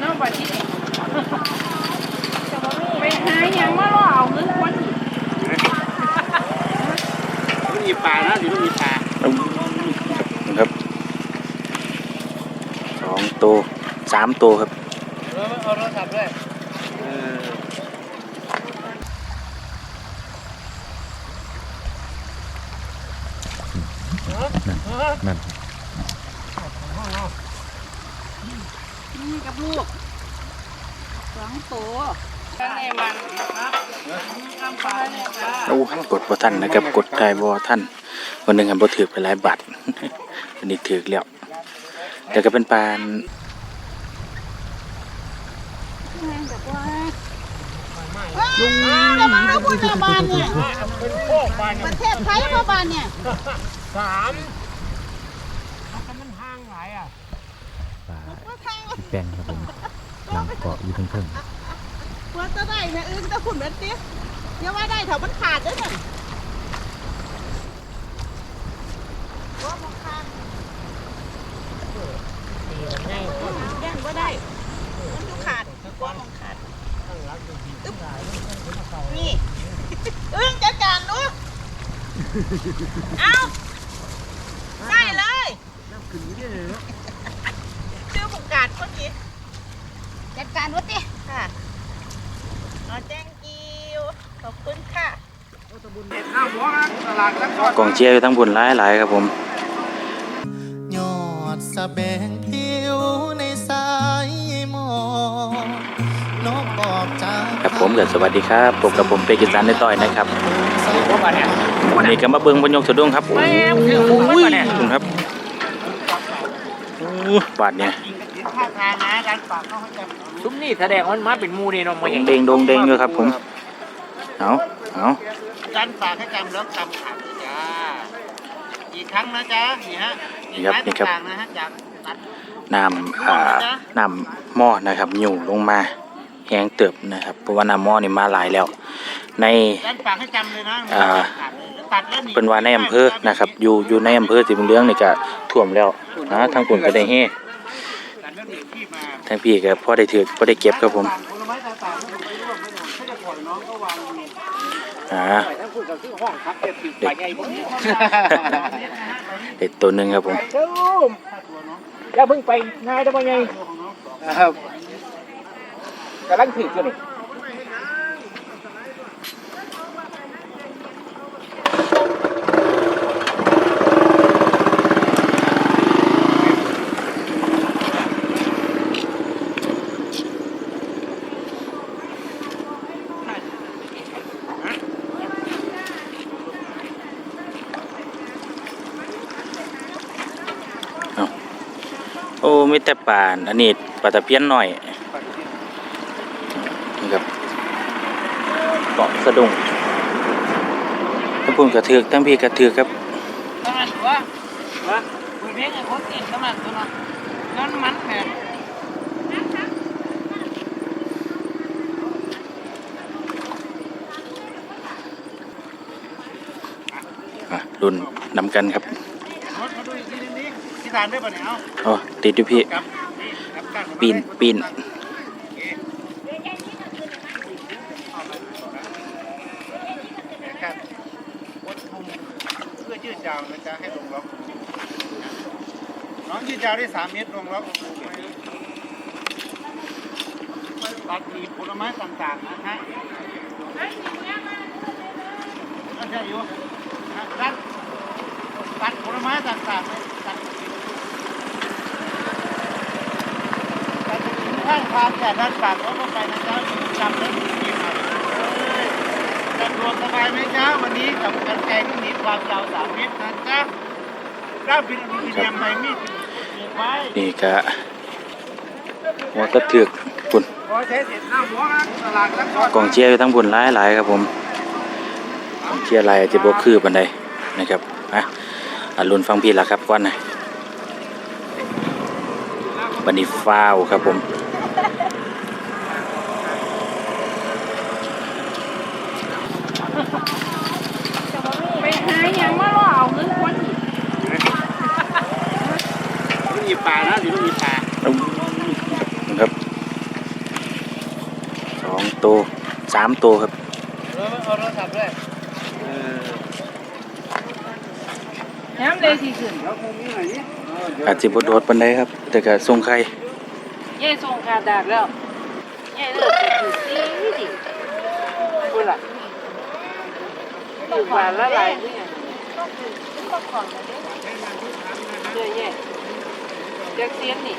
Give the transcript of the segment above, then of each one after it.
เนาะบัดนี้ไปหาหยังมาล่อเอาเงินคนอีกมันมีปลานะอยู่มันมีปลาครับสองตัวสามตัวครับ เอาโทรศัพท์ด้วยเออ นั่น นี่กับลูกสองตัวข้างในมันข้างปลาเนี่ยจ้า โอ้กดบ่ทันนะครับ กด ได้บ่ทันวันหนึ่งหันบ่ถือไปหลายบาทอันนี้ถือแล้วแต่ก็เป็นปานลุงระวังนะคุณบานเนี่ยเป็นโคกปลาประเทศไทยพ่อบานเนี่ยสามมันห่างหลายอะว่าทางแป้งครับผมหลังเกาะอยู่เพิ่งว่าจะได้นะอึ้งจะขุนเม็ดเตี้ยอย่าว่าได้แถวมันขาดด้วยน่ะ ว่ามันขาดแย่งก็ได้ มันดูขาดว่ามันขาดนี่อึ้งจัดการดูเอาได้เลยชื่อผู้การคนนี้จัดการวัดดิค่ะเอาแจ้งกิวขอบคุณค่ะกองเชียร์อยู่ทั้งบนหลายหลายๆครับผม สะแบงผิวในสายหมอกนกบอกจากครับผมกับสวัสดีครับผมกับผมเป็กกิสันในต่อยนะครับหัวปลาเนี่ยวันนี้ก็มาเบิ่งพนยกสะดุ้งครับโอ้ยคือคุ้มไหมปลาเนี่ยคุณครับโอ้บาทเนี่ยท่าทางนะการฝากเขาให้จำซุ้มนี่แสดงว่ามันมาเป็นหมูนี่เนาะโดมาอย่างงเด้งโดงเด้งอยู่ครับผมเอาเอาการฝากให้จำแล้วจำขาดเลยจ้าอีกครั้งนะจ๊ะนี่ฮะ อีกไม้ต่างๆนะฮะจากตัดน้ำอ่าน้ำหม้อนะครับอยู่ลงมาแห้งเติบนะครับเพราะว่าน้ำหม้อนี่มาหลายแล้ว ในการฝากให้จำเลยนะอ่าตัดแล้วนี่เป็นว่าในอำเภอนะครับ อยู่อยู่ในอำเภอสีบุญเรืองนี่ก็ท่วมแล้วนะทางปุ่นก็ได้เฮตัดแล้วนี่ที่มาทางพี่ก็พอได้ถือพอได้เก็บครับผมผลไม้ต่างๆไม่ร่วมไม่ อ่าเด็กเด็ดตัวหนึ่งครับผมเจ้าอย่าเพิ่งไปงายทำไมไงครับกำลังถือกันนี่ แต่ป่านอันนี้ปลาตะเพียนหน่อยนี่ครับเกาะสะดุ้งทั้งปุ่นกระเทือกทั้งพี่กระเทือกครับตอนนั้นว่าว่าคุยเพียงไอ้คนติดตอนนั้นตัวนั้นนั่นมันแหมอะรุ่นนำกันครับ รถมาดูอีกทีนึง ดิที่ทานได้ป่ะเนี่ยเอาอ๋อติดอยู่พี่กับนี่กับกั้นปีนปีนกั้นวัดมุมเพื่อยืดยาวนะจ๊ะให้ลงล็อกน้องยืดยาวได้สามเมตรลงล็อกตัดหนีบผลไม้ต่างๆนะฮะก็ใช่อยู่นะตัดตัดผลไม้ต่างๆเลยตัดตัดถึง ข้างทางแต่ด้านปากรถลงไปนะจ๊ะจำแล้วดีๆหน่อยเอ้ยสะดวกสบายไหมจ๊ะวันนี้กับกันไกรที่หนีความยาวสามเมตรนะจ๊ะด้านเป็นอลูมิเนียมใบมีดเก็บไว้นี่ก็หัวกระเทือกปุ่นพอใช้เสร็จหน้าหัวนะตลาดนักทอดกองเชียร์อยู่ทั้งบนหลายหลายๆครับผมกองเชียร์หลายจะบกคือปันใดนะครับอะอะรุ่นฟังพี่ละครับก่อนนะบันนี้ฟ้าวครับผม ไปหาหยังมาล่อเอาเงินคนอีก มันมีปลานะอยู่มันมีปลา ครับ ตัวสามตัวครับเอาโทรศัพท์ด้วยน้ำเลยสิขึ้นอาจจะบโดดปันไดครับ แต่ก็ทรงใครเย่ส่งขาดดากแล้วเย่เลิกจะถือซีดิคุณล่ะถือบาทละหลายที่เนี่ยเชื่อเย่จักเสียนนี่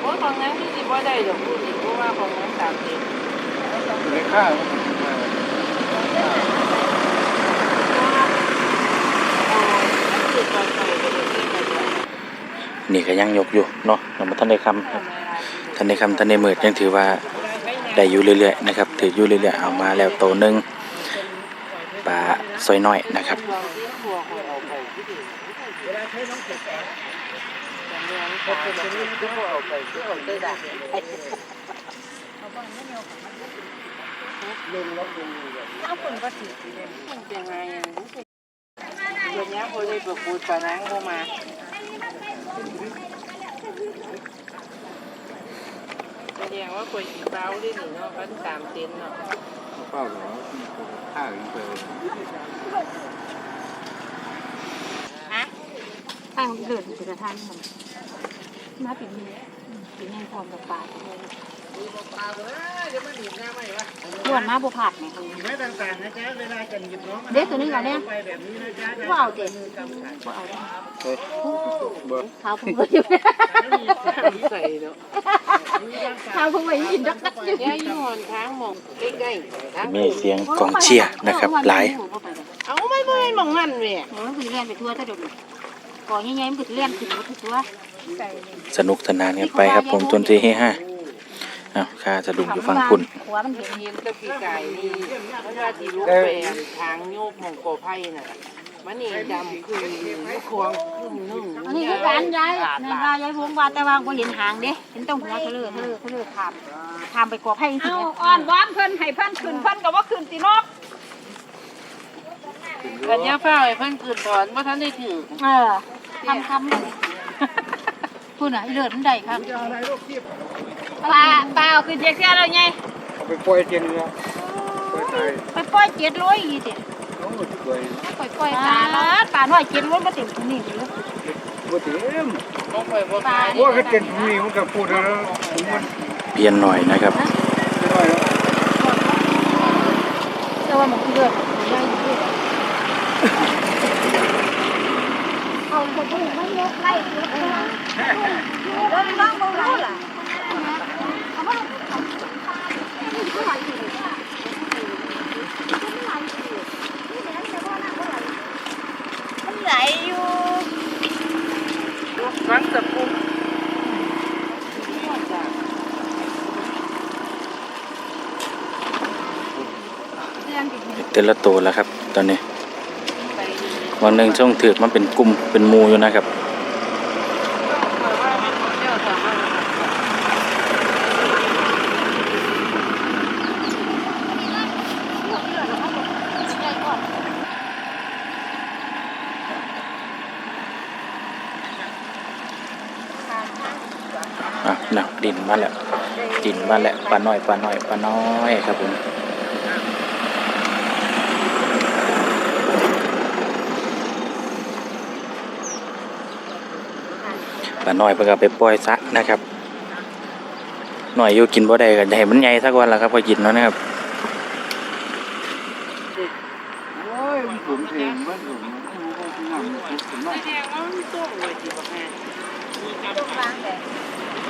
โอ้ยของนั้นที่สิบ่ได้ดอกคุณนี่เพราะว่าของนั้นสามเสียน ในข้าวคือตอนไปก็เลยเรียกกันว่านี่ก็ยังยกอยู่เนาะเรามาท่านได้คำครับท่านได้คำท่านได้มืดยังถือว่าได้อยู่เรื่อยๆนะครับ ถืออยู่เรื่อยๆเอามาแล้วโตนึงปลาซอยน้อยนะครับ ลองที่ครัวคนไปที่ดีเวลาใช้น้องเก็บแป้งเมื่อนี้เป็นชนิดที่เขาเอาไปที่เอาได้ดักเอาคนก็ถือมันเป็นไงอย่างนี้เดี๋ยวนี้พอได้ประปูปลานังเข้ามาแสดงว่าคนสีเต้าได้หนึ่งเนาะพันสามเซนเนาะเปล่าเหรอข้าวอีกเลยตั้งเดินไปกระทั่งมันมาปีนี้ปีนี้พร้อมกับป่า ขวดมาบุผัดเนี่ยไม้ต่างๆนะจ๊ะเวลาจะหยิบน้องเด็กตัวนี้ก่อนเนี่ยไปแบบนี้นะจ๊ะว่าเอาเด็กว่าเอาเขาเพิ่งไปอยู่ใส่เนาะเขาเพิ่งไปยินดักดักอยู่ยายอยู่หอนทางมองใกล้ๆทางมีเสียงกองเชียร์นะครับหลายเอาไม่ไม่มองนั่นเว้ยมันคือเลี้ยนไปทั่วถ้าเดี๋ยวก่อนยังไงมันคือเลี้ยนขึ้นรถทั่วสนุกสนานกันไปครับผมจนที่เฮห้า อ้าวข้าสะดุ้งอยู่ฟังคุณหัวมันเห็นเห็นแตะปีไก่นี่เพราะว่าที่ลูกแปลงทางโยกมองโกไผ่น่ะมันนี่ดำคือลูกควงขึ้นนึ่งอันนี้คือการย้ายในรายย้ายวงวาแต่ว่าก็เห็นหางเด้เห็นตรงหัวเธอเลยเธอเลยเธอเลยขามขามไปกอไผ่จริงเอาๆอ่อนวอนเพิ่นให้เพิ่นขึ้นเพิ่นก็ว่าขึ้นตินกกันยาเฝ้าไอ้เพิ่นคืนถอนว่าท่านได้ถือเออทำคำเลยพูดน่ะอีเลือดมันได้ครับ ปลาปลาเอาขึ้นเจ๊กเสียแล้วไงไปปล่อยเจนแล้วไปตายไปปล่อยเจ็ดร้อยอีกเด็น้องหมดปล่อยปล่อยปล่อยปลาเนาะปลาน้อยเจ็ดร้อยมาเต็มที่นี่เลยบ่เต็มต้องไปบ่ตายว่าก็เจนมีมันก็พูดแล้วผมมันเปลี่ยนหน่อยนะครับไม่ได้แล้วแต่ว่ามันเลือดมันได้อยู่ด้วยเอาไปดูมันเยอะไล่เยอะเลยแล้วมันบ้างมันรู้ล่ะ มันไหลอยู่ ลูกฟังสะพุง แต่ละตัวแล้วครับ ตอนนี้วันหนึ่งช่วงถือมันเป็นกลุ่มเป็นมูอยู่นะครับอะน่ะดินมาแล้วดินมาแล้วปลาน้อยปลาน้อยปลาน้อยครับผม ปลาน้อยเพิ่นก็ไปปล่อยซะนะครับหน่อยอยู่กินบ่ได้ก็จะให้มันใหญ่สักวันละครับพอกินเนาะนะครับโอ้ยมันผมเองมันมันน้ำมันผมแสน้ำดงว่ามันต้มเลยที่บ่แม่ต้มวางแต่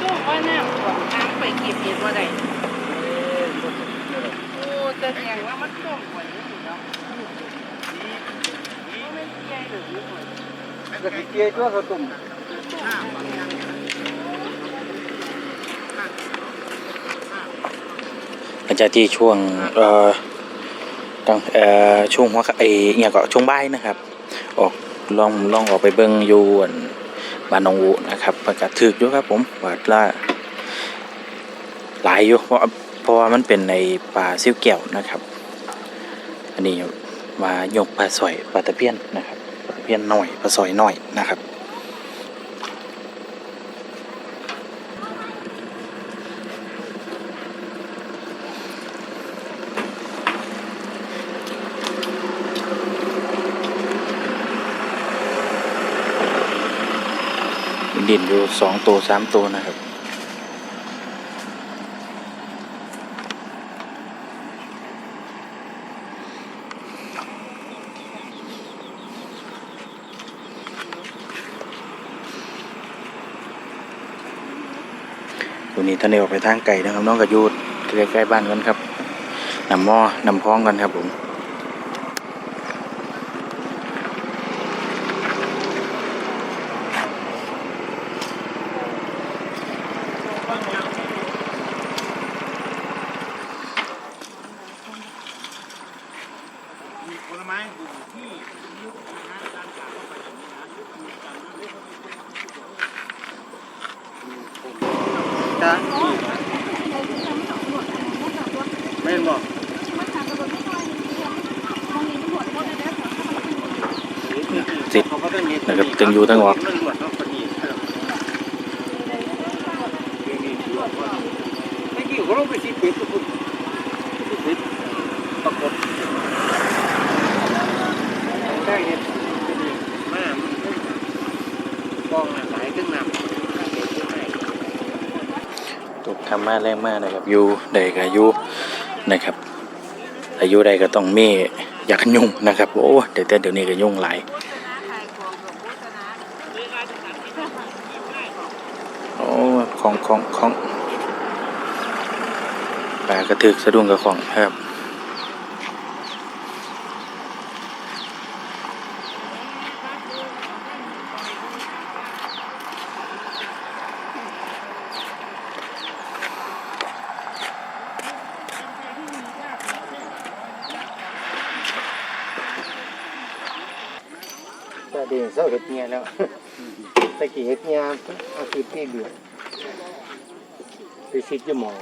ต้มว่าน้ำท่วมทางไปเก็บเห็ดบ่ได้โอ้แสดงว่ามันต้มกว่านี้เนาะมันใหญ่หรือน้อยก็สิเกยตัวเขาตุ่ม หลังจากที่ช่วงเอ่อตั้งเอ่อช่วงหัวค่ำไอ้เนี่ยก็ช่วงบ่ายนะครับ ออกลองลองออกไปเบิ่งยูนบ้านนองอูนะครับมันก็ถึกอยู่ครับผมว่าละหลายอยู่เพราะเพราะว่ามันเป็นในป่าซิ่วแก้วนะครับ อันนี้มายกปลาสอยปลาตะเพียนนะครับปลาตะเพียนหน่อยปลาสอยหน่อยนะครับ ดินอยู่สองตัวสามตัวนะครับ ตัวนี้ท่านได้ออกไปทางไก่นะครับ น้องกระยูดใกล้ๆบ้านกันครับนำหม้อนำพ้องกันครับผมผลไม้อยู่ที่ยุคนะด้านกลางเข้าไปอย่างนี้นะมีจำนั้นจ้าไม่บอก สิทธิ์ นะครับตึงอยู่ทั้งออกไม่กี่คนตุกคนสิปรากฏได้เห็นมามันกองหลายขึ้นนำตกทำมาแรงมากนะครับยูใดก็อยู่นะครับอายุใดก็ต้องมีอยากยุ่งนะครับ โอ้แต่แต่เดี๋ยวนี้ก็ยุ่งหลายโอ้ของของของปลา กระถึกสะดุ้งกับของนะครับเดี๋ยวเศร้าเห็ดเงียแล้วตะกี้เห็ดเงียเอาคือที่เดือดไปชิดจะมอง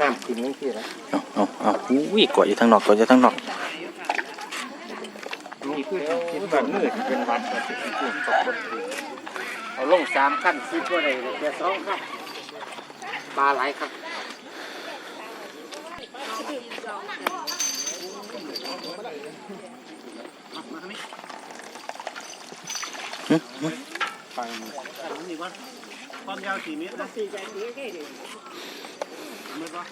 น้ำขึ้นนั่นสิละเอาเอาเอาอุ้ยเกาะอยู่ทางนอกเกาะอยู่ทางนอกมีคือคิดว่ามืดเป็นวัดว่าสิเป็นผู้ตกบนดินเอาลงสามขั้นสิบว่าไรแค่สองครับปลาไหลายครับหึหึไปนี่ว่าความยาวสี่เมตรนะสี่เมตร เมตรวะ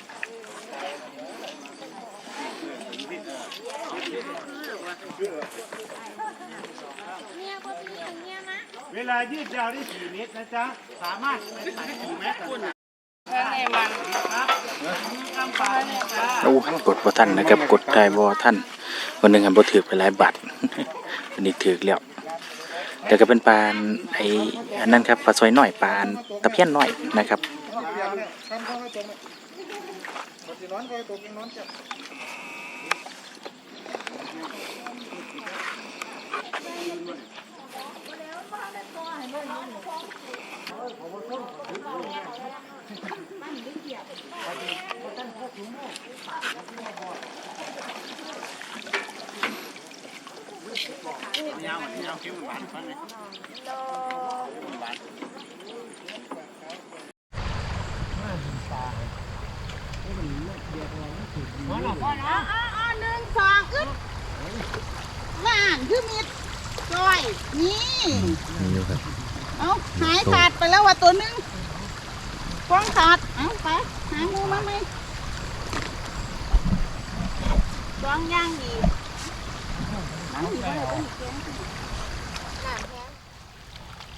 เวลายืดยาวได้สี่เมตรนะจ๊ะ สามารถไปไหนสี่เมตรนะครับกำปาเนี่ยจ้าโอ้กดบ่ทันนะครับ กดได้บ่ทันวันหนึงหันบ่ถือไปหลายบาทวันนี้ถือแล้วแต่ก็เป็นปลาไอ้อันนั้นครับปลาซอยน้อยปลาตะเพียนน้อยนะครับ ยาวๆยาวๆคิ้วหวานฟังเลยหวาน อ๋ออ๋ออ๋อหนึ่งสองอึดว่านคือมีจอย นี่นี่อยู่ครับเอาหายขาดไปแล้วว่ะตัวหนึงฟ้องขาด เอาไป หางูมาไหมฟ้องย่างดีเอาอีกแล้วเป็นแกง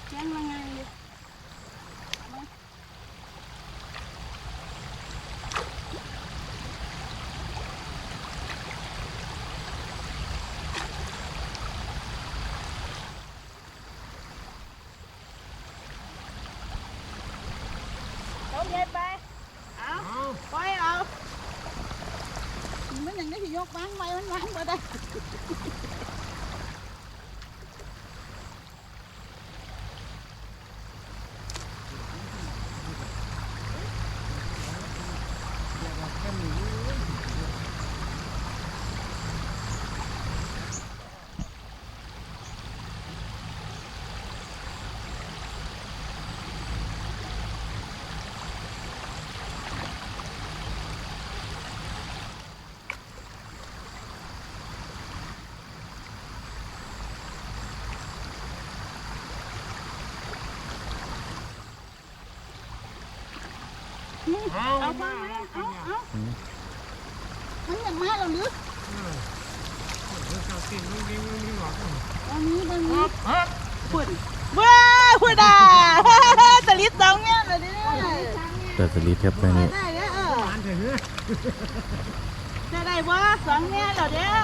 แกงมาไง ยู่เอาใหญ่ไป เอาปล่อยเอา มันยังได้ที่ยกบ้างไว้มันวางบ่ได้ เอาเอามันอย่างมาเราลึกอันนี้ตรงนี้พุ่นว้าพุ่นอะตะลิดสองเนี่ยเลยเนี่ยเปิดสลิปครับตอนนี้ได้เนี่ยเอจะได้บ่าสองเนี่ยเหรอเด้อ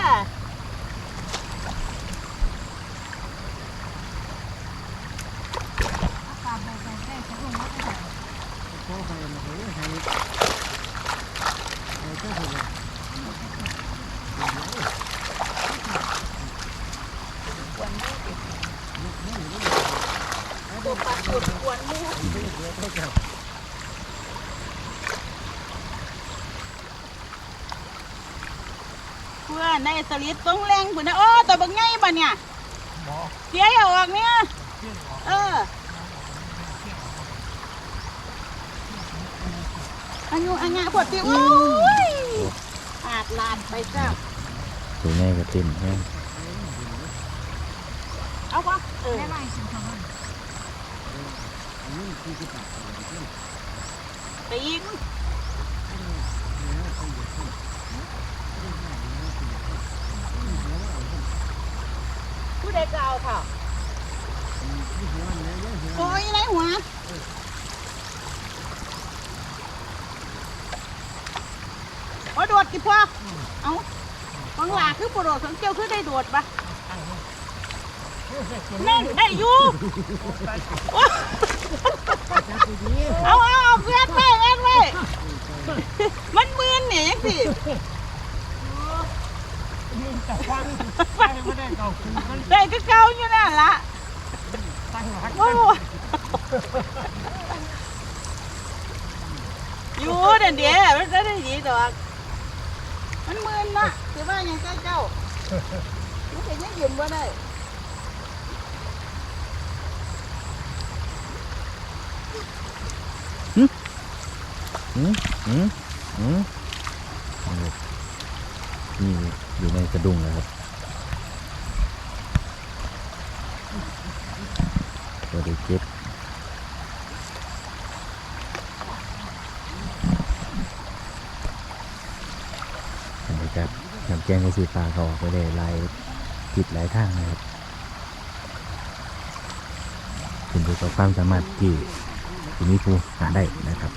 เพื่อนในสลิดต้องแรงพุ่นะโอ้ตัวบักไงบ่เนี่ยเสียเอาออกเนี่ยเอออันยูอันเนี้ยปวดติวโอ้ ลาดไปจ้าตัวแม่ก็เต็มแห้งเอาปะเออไปอีกผู้ใดจะเอาเถอะโอ้ยไรหัว โอ้ยโดดกี่พวกเอาฟังหลาคือปวดโดดสังเกียวคือได้โดดปะนั่นได้อยู่เอาเอาเอาเวียนไว้เวียนไว้มันมืนเนี่ยยังสิได้ก็เก่าอยู่นั่นละโอ้โหอยู่เด่นเดียวมันจะได้ดีดอก มันมืนนะคือว่ายังเจ้เจ้ามันเป็นยังยืมบ่ได้อืมอืมอืมนี่อยู่ในกระดุงนะครับตัวเด็กเก็บบรรยากาศน้ำแกงกระสีปลาเขาออกไปได้หลายจิตหลายทางนะครับขึ้นอยู่กับความสามารถที่ทีนี้กูหาได้นะครับ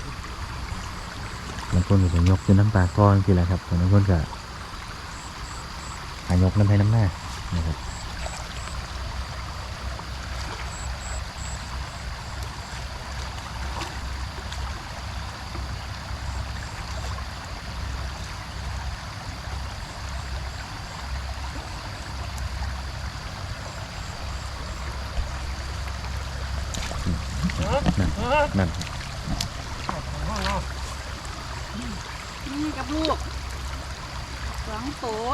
บางคนก็จะยกขึ้นน้ำปลาก้อนคืออะไรครับบางคนก็หายกน้ำไปน้ำหน้านะครับนั่นนั่น นี่กับลูกสองตัว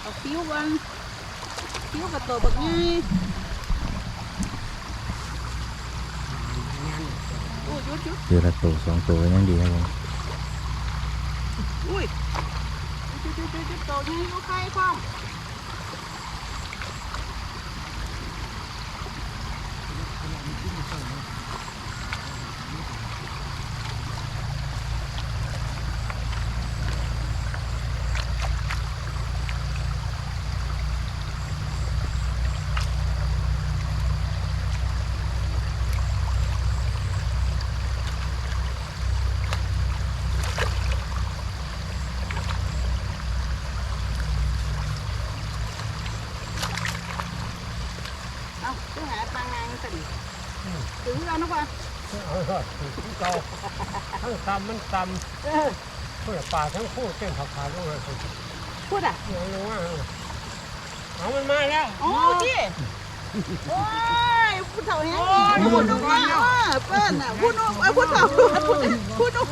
เอาคิ้วกันคิ้วกับตัวบักง่ายอุ้ยจุดจุด เดือละตัวสองตัวก็ยังดีครับผมอุ้ยจุดจุดจุดจุดตัวง่ายลูกไข่พร้อมเอาตัวหาทางงานสิถึงแล้วนะป่ะ ทั้ง ตำมันตเออำเพื่อป่าทั้งคู่เต้นผักผาลงเลยพูดอะยังรู้ว่าเอามันมาแล้วโอ้ที่โอ้ยผู้เฒ่าแห้งพูดดูว่าเออเปิ้นอะพูดดูเอ้ยพูดเฒ่าพูดพูดพูดดู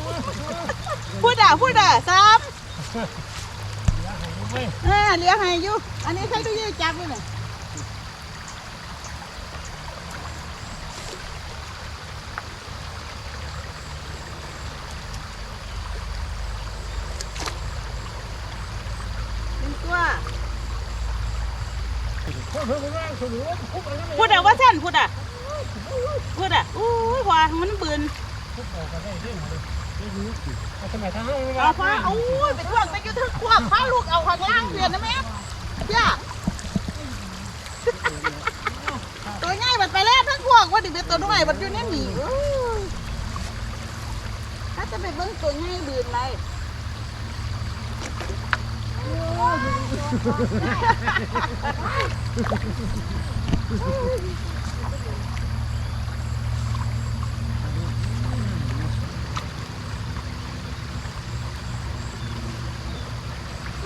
พูดอะพูดอะสามเออเลี้ยงให้อยู่อันนี้ใช้ตู้ยืดจับด้วยเนี่ยเป็นตัว พูดอะว่าท่านพูดอะพูดอะอู้ยพอมันบืนทำไมทั้งห้องเอาพอเอาอุ้ยไปท่วงไปอยู่ทั้งควบพาลูกเอาข้างล่างเรียนนะแม่ย่าตัวง่ายมันไปแล้วทั้งพวกว่าดิเป็นตัวน้อยมันอยู่ในหนีอู้ยถ้าจะไปเบิ่งตัวง่ายบืนไรค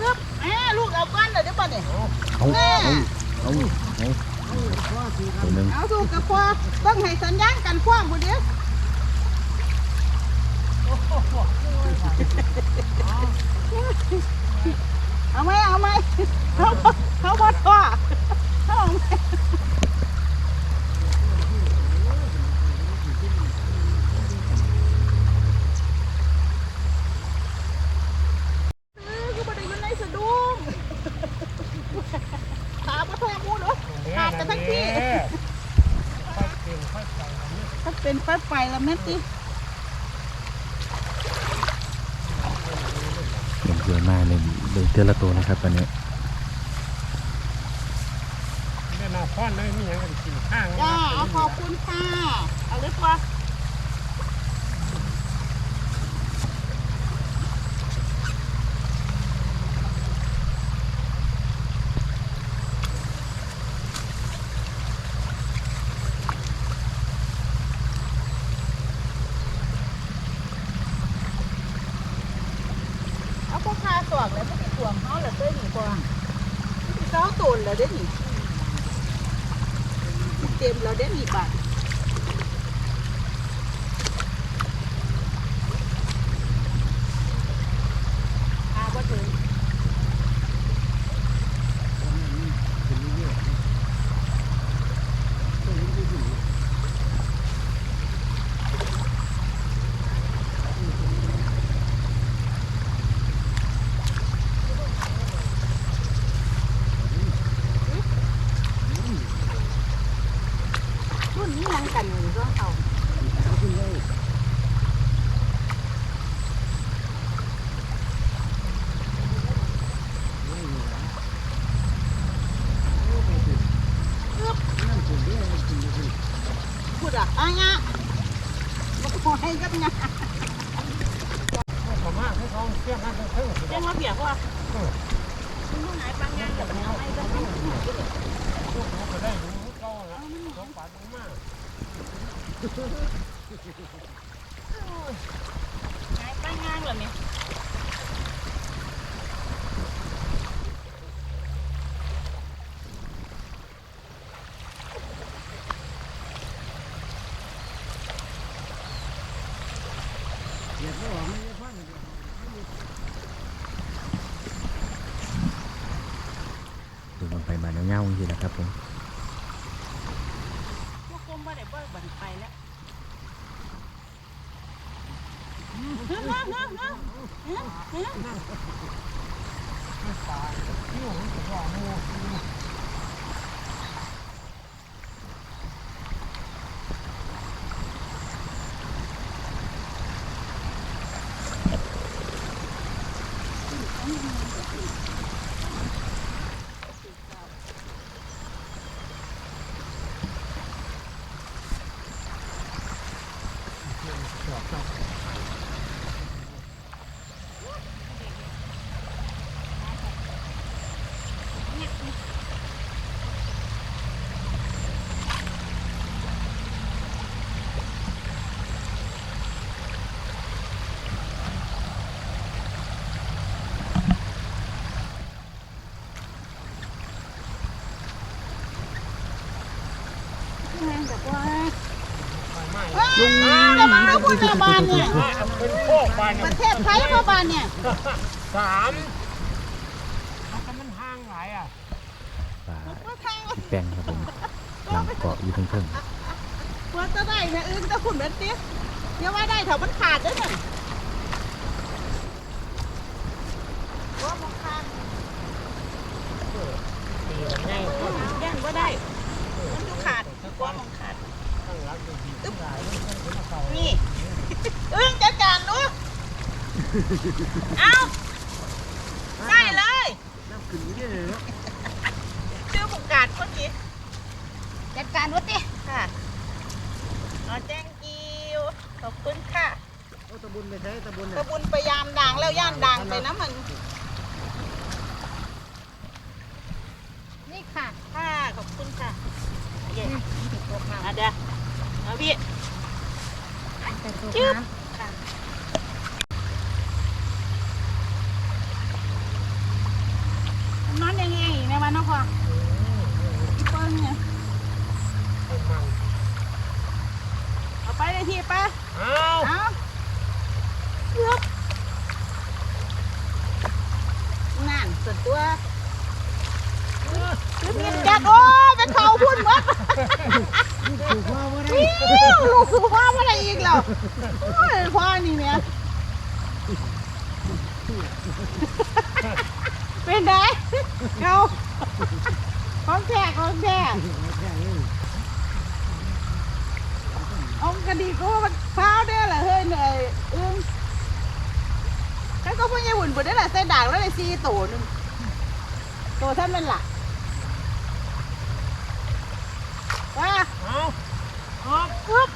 รับแม่ลูกเอาก้อนเลยเดี๋ยวก่อนเนี่ยเอาเอาเอาเอาตัวหนึงเอาถูกกับพ่อต้องให้สัญญาณกันคว้างบุเดียว เอาไหมเอาไหมเขาเขาพอท่อเขาเอาไหมเออคือบ่ได้อยู่ในสะดุ้งขาบ่แทงมูเนาะขาดกันทั้งที่ถ้าเป็นไฟไฟแล้วแม่ติ เห็นเยอะมากเลยเดินเจอละตัวนะครับตอนนี้เดินเอาค้อนเลยมีอย่างกันกินข้างจ้าเอาขอบคุณค่ะ เอาเลยตัว เอาพวกคาสวกแล้วพวกที่ส วงเขาเหรอเต้ยกวางที่เขาตัวแล้วเด้หนีเต็มแล้วเด้หนีบัตรอาบ่ถึงรุ่นนี้ยังกันอยู่ร่องเขา พูดอะอะงะบอกขอให้กับงะผมว่าให้เขาเชื่อมันเพิ่มเจ้ามาเปียกว่าคุณลูกไหนปังงานกับแนวไอ้ก็ก็ได้รู้เขาละเขาปัดมากไหนปังงานเหรอเนี่ย ดูมันไปมาเงาๆจริงๆนะครับผม พวกคมว่าได้เบิกบันไปแล้ว งานแบบว่า ลุงจะมาแล้วพูดบานเนี่ยเป็นโคกบานประเทศไทยพ่อบานเนี่ยสามมันห่างหลายอะปลาแป้งครับผมหลังเกาะอยู่เพิ่งๆ ว่าจะได้เนะอึ้งจะขุนเป็นติ๊กเดี๋ยวว่าได้แถวมันขาดด้วยน่ะว่ามันขาดย่างว่าได้ มันดูขาดว่ามันขาด ตั้งรัก เอาได้เลยชื่อผู้การคนนี้จัดการรถดิค่ะนอแจ้งกิวขอบคุณค่ะตะบุญไปใช้ตะบุญกระบุญพยายามด่างแล้วย่านด่างไปนะมัน นี่ค่ะค่ะ ขอบคุณค่ะเย้อะเดี๋ยวเอาพี่จึ๊บนอนยังไง ในวันนอกว่าอีเปิ้ลเนี่ยเอาไปเลยพี่ป้าเอาเอาเลือกนั่นสุดตัวคือมีแจ็คโอ้ยไปเขาพุ่นหมดถูกว่าว่าได้อิ๊วลูกคือพ่อมาอะไรอีกแล้วโอ้ยพ่อนี่เนี่ยเป็นไงเขา ของแท้ของแท้เอากระดีก็มันเท้าได้แหละเฮ้ยเหนื่อยอึ้งแค่ก็พ่อใหญ่หุ่นบุดได้แหละใส่ด่างแล้วเลยซีโตวหนึงตัวท่านเป็นหลักว่าเอาเอาปึ๊บ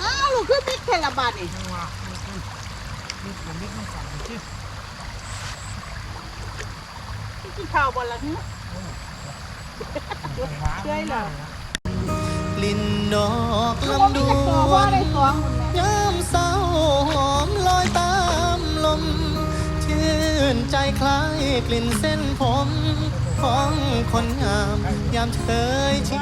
อ้าวลูกคือมิดเทลบาทนี่จังหวะนี่มันนิดมันสั่น กินข้าวบนละนี่ช่วยเหรอกลิ่นดอกลูกว่าลำมีดแต่ตัววพ่องได้สองคนแม่ยามเศร้าหอมลอยตามลม ชื่นใจคล้ายกลิ่นเส้นผม ของคนงาม ยามเธยชิด